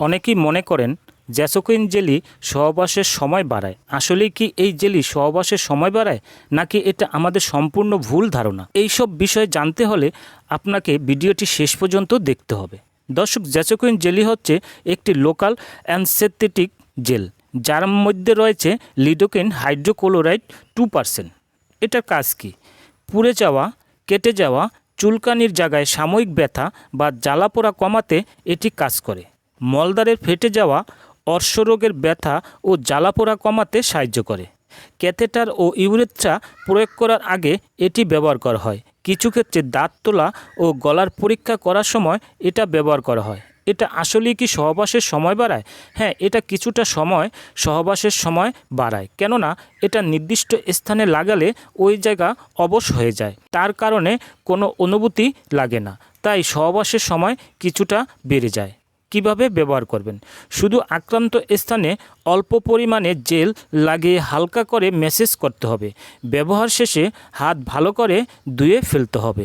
অনেকেই মনে করেন জ্যাসোকুইন জেলি সহবাসের সময় বাড়ায়। আসলে কি এই জেলি সহবাসের সময় বাড়ায়, নাকি এটা আমাদের সম্পূর্ণ ভুল ধারণা? এই সব বিষয়ে জানতে হলে আপনাকে ভিডিওটি শেষ পর্যন্ত দেখতে হবে। দর্শক জ্যাসোকুইন জেলি হচ্ছে একটি লোকাল অ্যানসেথেটিক জেল, যার মধ্যে রয়েছে লিডোকিন হাইড্রোক্লোরাইড টু পার্সেন্ট। এটার কাজ কি? পুড়ে যাওয়া, কেটে যাওয়া, চুলকানির জায়গায় সাময়িক ব্যথা বা জ্বালাপোড়া কমাতে এটি কাজ করে। মলদ্বারের ফেটে যাওয়া অর্শরোগের ব্যথা ও জ্বালাপোড়া কমাতে সাহায্য করে। ক্যাথেটার ও ইউরেথ্রা প্রয়োগ করার আগে এটি ব্যবহার করা হয়। কিছু ক্ষেত্রে দাঁত তোলা ও গলার পরীক্ষা করার সময় এটা ব্যবহার করা হয়। এটা আসলেই কি সহবাসের সময় বাড়ায়? হ্যাঁ এটা কিছুটা সময় সহবাসের সময় বাড়ায়, কেননা এটা নির্দিষ্ট স্থানে লাগালে ওই জায়গা অবশ হয়ে যায়। তার কারণে কোনো অনুভূতি লাগে না, তাই সহবাসের সময় কিছুটা বেড়ে যায়। কীভাবে ব্যবহার করবেন? শুধু আক্রান্ত স্থানে অল্প পরিমাণে জেল লাগিয়ে হালকা করে মেসেজ করতে হবে। ব্যবহার শেষে হাত ভালো করে ধুয়ে ফেলতে হবে।